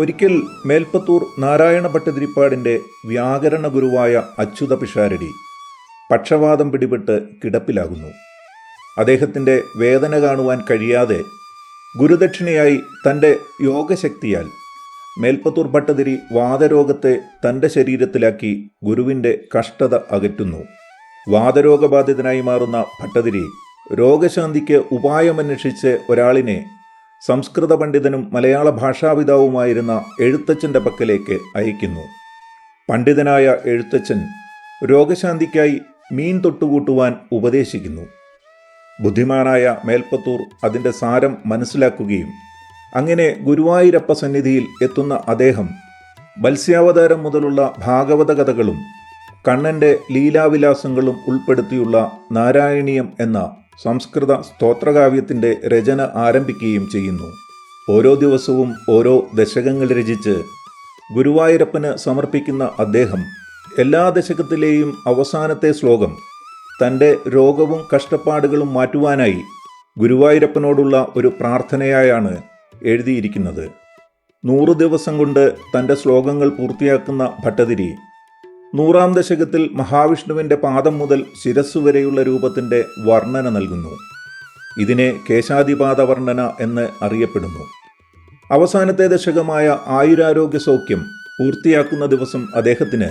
ഒരിക്കൽ മേൽപ്പത്തൂർ നാരായണ ഭട്ടതിരിപ്പാടിന്റെ വ്യാകരണ ഗുരുവായ അച്യുത പിഷാരടി പക്ഷവാതം പിടിപെട്ട് കിടപ്പിലാകുന്നു. അദ്ദേഹത്തിന്റെ വേദന കാണുവാൻ കഴിയാതെ ഗുരുദക്ഷിണയായി തന്റെ യോഗശക്തിയാൽ മേൽപ്പത്തൂർ ഭട്ടതിരി വാതരോഗത്തെ തന്റെ ശരീരത്തിലാക്കി ഗുരുവിന്റെ കഷ്ടത അകറ്റുന്നു. വാദരോഗബാധിതനായി മാറുന്ന ഭട്ടതിരി രോഗശാന്തിക്ക് ഉപായമന്വേഷിച്ച് ഒരാളിനെ സംസ്കൃത പണ്ഡിതനും മലയാള ഭാഷാപിതാവുമായിരുന്ന എഴുത്തച്ഛന്റെ പക്കലേക്ക് അയക്കുന്നു പണ്ഡിതനായ എഴുത്തച്ഛൻ രോഗശാന്തിക്കായി മീൻ തൊട്ടുകൂട്ടുവാൻ ഉപദേശിക്കുന്നു. ബുദ്ധിമാനായ മേൽപ്പത്തൂർ അതിന്റെ സാരം മനസ്സിലാക്കുകയും അങ്ങനെ ഗുരുവായൂരപ്പ സന്നിധിയിൽ എത്തുന്ന അദ്ദേഹം മത്സ്യാവതാരം മുതലുള്ള ഭാഗവത കഥകളും കണ്ണന്റെ ലീലാവിലാസങ്ങളും ഉൾപ്പെടുത്തിയുള്ള നാരായണീയം എന്ന സംസ്കൃത സ്തോത്രകാവ്യത്തിന്റെ രചന ആരംഭിക്കുകയും ചെയ്യുന്നു. ഓരോ ദിവസവും ഓരോ ദശകങ്ങൾ രചിച്ച് ഗുരുവായൂരപ്പന് സമർപ്പിക്കുന്ന അദ്ദേഹം എല്ലാ ദശകത്തിലെയും അവസാനത്തെ ശ്ലോകം തന്റെ രോഗവും കഷ്ടപ്പാടുകളും മാറ്റുവാനായി ഗുരുവായൂരപ്പനോടുള്ള ഒരു പ്രാർത്ഥനയായാണ് എഴുതിയിരിക്കുന്നത്. നൂറ് ദിവസം കൊണ്ട് തന്റെ ശ്ലോകങ്ങൾ പൂർത്തിയാക്കുന്ന ഭട്ടതിരി നൂറാം ദശകത്തിൽ മഹാവിഷ്ണുവിന്റെ പാദം മുതൽ ശിരസ്സുവരെയുള്ള രൂപത്തിന്റെ വർണന നൽകുന്നു. ഇതിനെ കേശാതിപാത വർണന എന്ന് അറിയപ്പെടുന്നു. അവസാനത്തെ ദശകമായ ആയുരാരോഗ്യ സൗഖ്യം പൂർത്തിയാക്കുന്ന ദിവസം അദ്ദേഹത്തിന്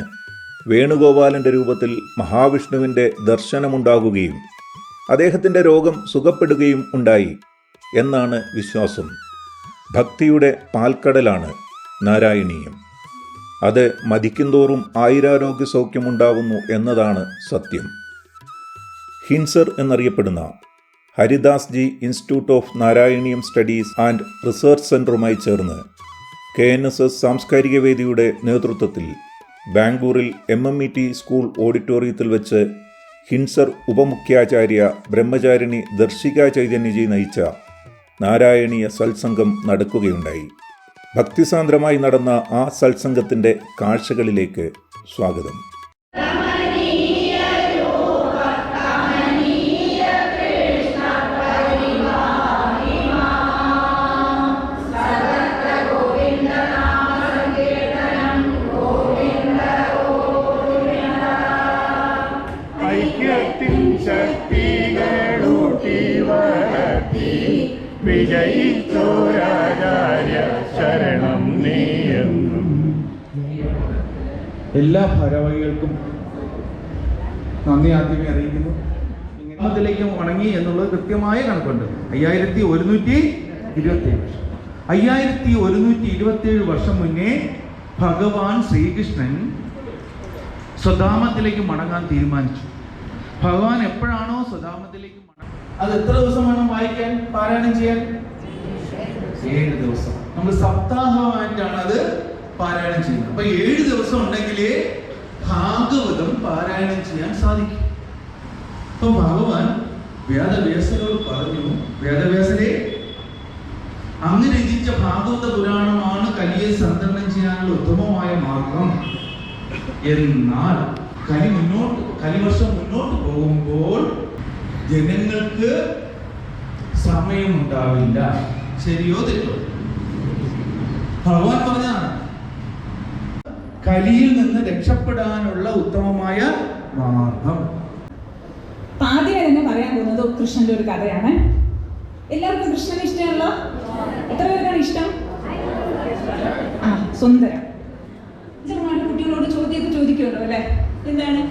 വേണുഗോപാലന്റെ രൂപത്തിൽ മഹാവിഷ്ണുവിന്റെ ദർശനമുണ്ടാകുകയും അദ്ദേഹത്തിന്റെ രോഗം സുഖപ്പെടുകയും ഉണ്ടായി എന്നാണ് വിശ്വാസം. ഭക്തിയുടെ പാൽക്കടലാണ് നാരായണീയം. അത് മതിക്കുന്തോറും ആയിരാരോഗ്യ സൗഖ്യമുണ്ടാവുന്നു എന്നതാണ് സത്യം. ഹിൻസർ എന്നറിയപ്പെടുന്ന Haridas ji institute of Narayaneeyam studies and research സെന്ററുമായി ചേർന്ന് കെ എൻ എസ് എസ് സാംസ്കാരിക വേദിയുടെ നേതൃത്വത്തിൽ ബാംഗ്ലൂരിൽ M M E T school ഓഡിറ്റോറിയത്തിൽ വെച്ച് ഹിൻസർ ഉപമുഖ്യാചാര്യ ബ്രഹ്മചാരിണി ദർശിക ചൈതന്യജി നയിച്ച നാരായണീയ സത്സംഗം നടക്കുകയുണ്ടായി. ഭക്തിസാന്ദ്രമായി നടന്ന ആ സത്സംഗത്തിന്റെ കാഴ്ചകളിലേക്ക് സ്വാഗതം. ശക്തികളൂട്ടി വളർത്തി വിജയിച്ചോരാചാര്യ എല്ലാ ഭാരവാഹികൾക്കും നന്ദി ആദ്യമേ അറിയിക്കുന്നു. അതിലേക്ക് ഉണങ്ങി എന്നുള്ളത് കൃത്യമായ കണക്കുണ്ട്. അയ്യായിരത്തി ഒരുന്നൂറ്റി ഇരുപത്തി ഏഴ് വർഷം. അയ്യായിരത്തി ഒരുന്നൂറ്റി ഇരുപത്തി ഏഴ് വർഷം മുന്നേ ഭഗവാൻ ശ്രീകൃഷ്ണൻ സ്വധാമത്തിലേക്ക് മടങ്ങാൻ തീരുമാനിച്ചു. ഭഗവാൻ എപ്പോഴാണോ സ്വധാമത്തിലേക്ക് മടങ്ങ അത് എത്ര ദിവസം വേണം വായിക്കാൻ പാരായണം ചെയ്യാൻ? ഏഴ് ദിവസം. നമ്മൾ സപ്താഹമായിട്ടാണ് അത് പാരായണം ചെയ്യണം അപ്പൊ ഏഴ് ദിവസം ഉണ്ടെങ്കിലേ ഭാഗവതം പാരായണം ചെയ്യാൻ സാധിക്കും. അപ്പൊ ഭഗവാൻ വേദവ്യാസനോട് പറഞ്ഞു വേദവ്യാസരെ അങ്ങ് രചിച്ച ഭാഗവത പുരാണമാണ് കലിയെ സന്തരണം ചെയ്യാനുള്ള ഉത്തമമായ മാർഗം. എന്നാൽ കലി മുന്നോട്ട് കലിവർഷം മുന്നോട്ട് പോകുമ്പോൾ ജനങ്ങൾക്ക് സമയമുണ്ടാവില്ല. ശരിയോ തെറ്റോ? ഭഗവാൻ പറഞ്ഞതാണ് കലിയിൽ നിന്ന് രക്ഷപ്പെടാനുള്ള ഉത്തമമായ മാർഗം. ആദ്യം തന്നെ പറയാൻ പോകുന്നത് കൃഷ്ണന്റെ ഒരു കഥയാണ്. എല്ലാവർക്കും കൃഷ്ണൻ ഇഷ്ടമാണല്ലോ? എത്ര പേർക്കാണ് ഇഷ്ടം? ആ സുന്ദരം. കുട്ടികളോട് ചോദ്യമൊക്കെ ചോദിക്കുമല്ലോ അല്ലേ? എന്താണ്?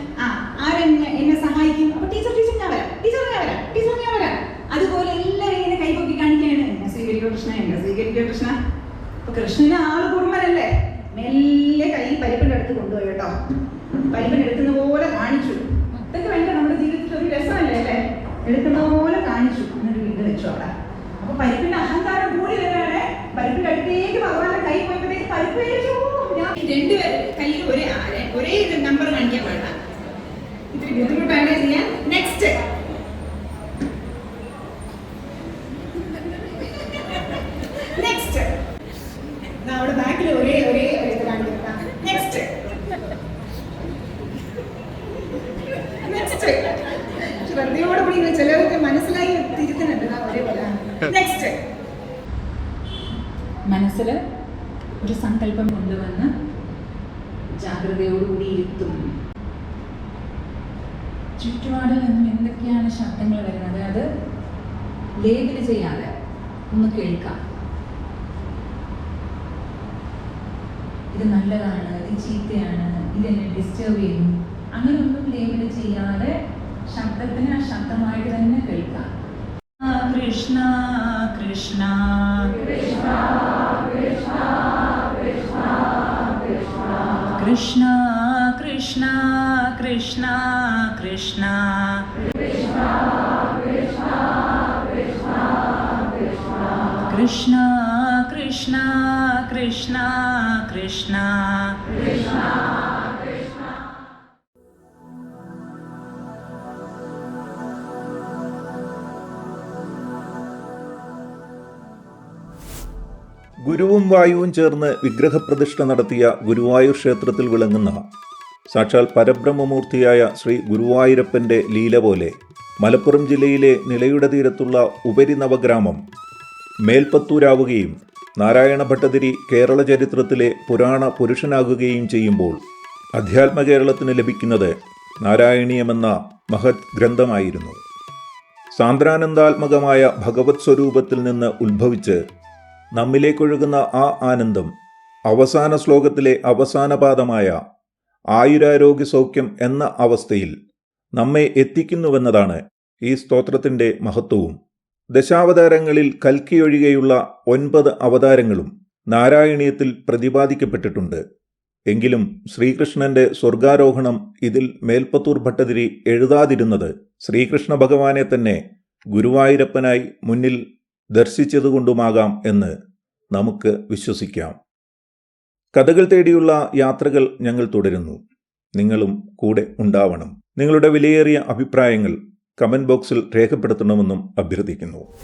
പരിപ്പിന്റെ അഹങ്കാരം കൂടി വരികയാണ് പരിപ്പിന്റെ അടുത്തേക്ക് ഭഗവാന്റെ കൈ പോയപ്പോഴത്തേക്ക് പരിപ്പ് കഴിച്ചു ഞാൻ രണ്ടുപേരും കയ്യിൽ ഒരേ ഒരേ നമ്പർ കാണിക്കാൻ പാടില്ല. ഇത്തിരി ബുദ്ധിമുട്ടാണ് ചെയ്യാൻ. നെക്സ്റ്റ് അവിടെ ബാക്കിൽ ഒരേ ഒരേ ഒരു ഇത് കാണിക്കാം നെക്സ്റ്റ് നെക്സ്റ്റ് ശ്രദ്ധയോടെ കൂടി ചിലർക്ക് മനസ്സിലായി തിരുത്തുന്നുണ്ട് ഒരേപോലെ നെക്സ്റ്റ് മനസ്സിൽ ഒരു സങ്കല്പം കൊണ്ടുവന്ന് ജാഗ്രതയോടുകൂടി ഇരുത്തും. ചുറ്റുപാടിൽ നിന്നും എന്തൊക്കെയാണ് ശബ്ദങ്ങൾ വരുന്നത്? അത് ലേബിൾ ചെയ്യാതെ ഒന്ന് കേൾക്കാം. ഇത് നല്ലതാണ് ഇത് ചീത്തയാണ് ഇതെന്നെ ഡിസ്റ്റർബ് ചെയ്യുന്നു. അങ്ങനെയൊന്നും ലേബിൾ ചെയ്യാതെ ശബ്ദത്തിന് ആ ശബ്ദമായിട്ട് തന്നെ കേൾക്കാം. കൃഷ്ണ കൃഷ്ണ. കൃഷ്ണ. കൃഷ്ണ കൃഷ്ണ കൃഷ്ണ കൃഷ്ണ കൃഷ്ണ കൃഷ്ണ കൃഷ്ണ കൃഷ്ണ ഗുരുവും വായുവും ചേർന്ന് വിഗ്രഹപ്രതിഷ്ഠ നടത്തിയ ഗുരുവായൂർ ക്ഷേത്രത്തിൽ വിളങ്ങുന്ന സാക്ഷാൽ പരബ്രഹ്മമൂർത്തിയായ ശ്രീ ഗുരുവായൂരപ്പന്റെ ലീല പോലെ മലപ്പുറം ജില്ലയിലെ നിലയുടെ തീരത്തുള്ള ഉപരി നവഗ്രാമം മേൽപ്പത്തൂരാവുകയും നാരായണ ഭട്ടതിരി കേരള ചരിത്രത്തിലെ പുരാണ പുരുഷനാകുകയും ചെയ്യുമ്പോൾ അധ്യാത്മ കേരളത്തിന് ലഭിക്കുന്നത് നാരായണീയമെന്ന മഹത് ഗ്രന്ഥമായിരുന്നു. സാന്ദ്രാനന്ദാത്മകമായ ഭഗവത് സ്വരൂപത്തിൽ നിന്ന് ഉത്ഭവിച്ച് നമ്മിലേക്കൊഴുകുന്ന ആ ആനന്ദം അവസാന ശ്ലോകത്തിലെ അവസാന പാദമായ ആയുരാരോഗ്യ സൗഖ്യം എന്ന അവസ്ഥയിൽ നമ്മെ എത്തിക്കുന്നുവെന്നതാണ് ഈ സ്തോത്രത്തിന്റെ മഹത്വവും. ദശാവതാരങ്ങളിൽ കൽക്കിയൊഴികെയുള്ള ഒൻപത് അവതാരങ്ങളും നാരായണീയത്തിൽ പ്രതിപാദിക്കപ്പെട്ടിട്ടുണ്ട്. എങ്കിലും ശ്രീകൃഷ്ണന്റെ സ്വർഗാരോഹണം ഇതിൽ മേൽപ്പത്തൂർ ഭട്ടതിരി എഴുതാതിരുന്നത് ശ്രീകൃഷ്ണ ഭഗവാനെ തന്നെ ഗുരുവായൂരപ്പനായി മുന്നിൽ ദർശിച്ചതുകൊണ്ടുമാകാം എന്ന് നമുക്ക് വിശ്വസിക്കാം. കഥകൾ തേടിയുള്ള യാത്രകൾ ഞങ്ങൾ തുടരുന്നു. നിങ്ങളും കൂടെ ഉണ്ടാവണം. നിങ്ങളുടെ വിലയേറിയ അഭിപ്രായങ്ങൾ കമന്റ് ബോക്സിൽ രേഖപ്പെടുത്തണമെന്നും അഭ്യർത്ഥിക്കുന്നു.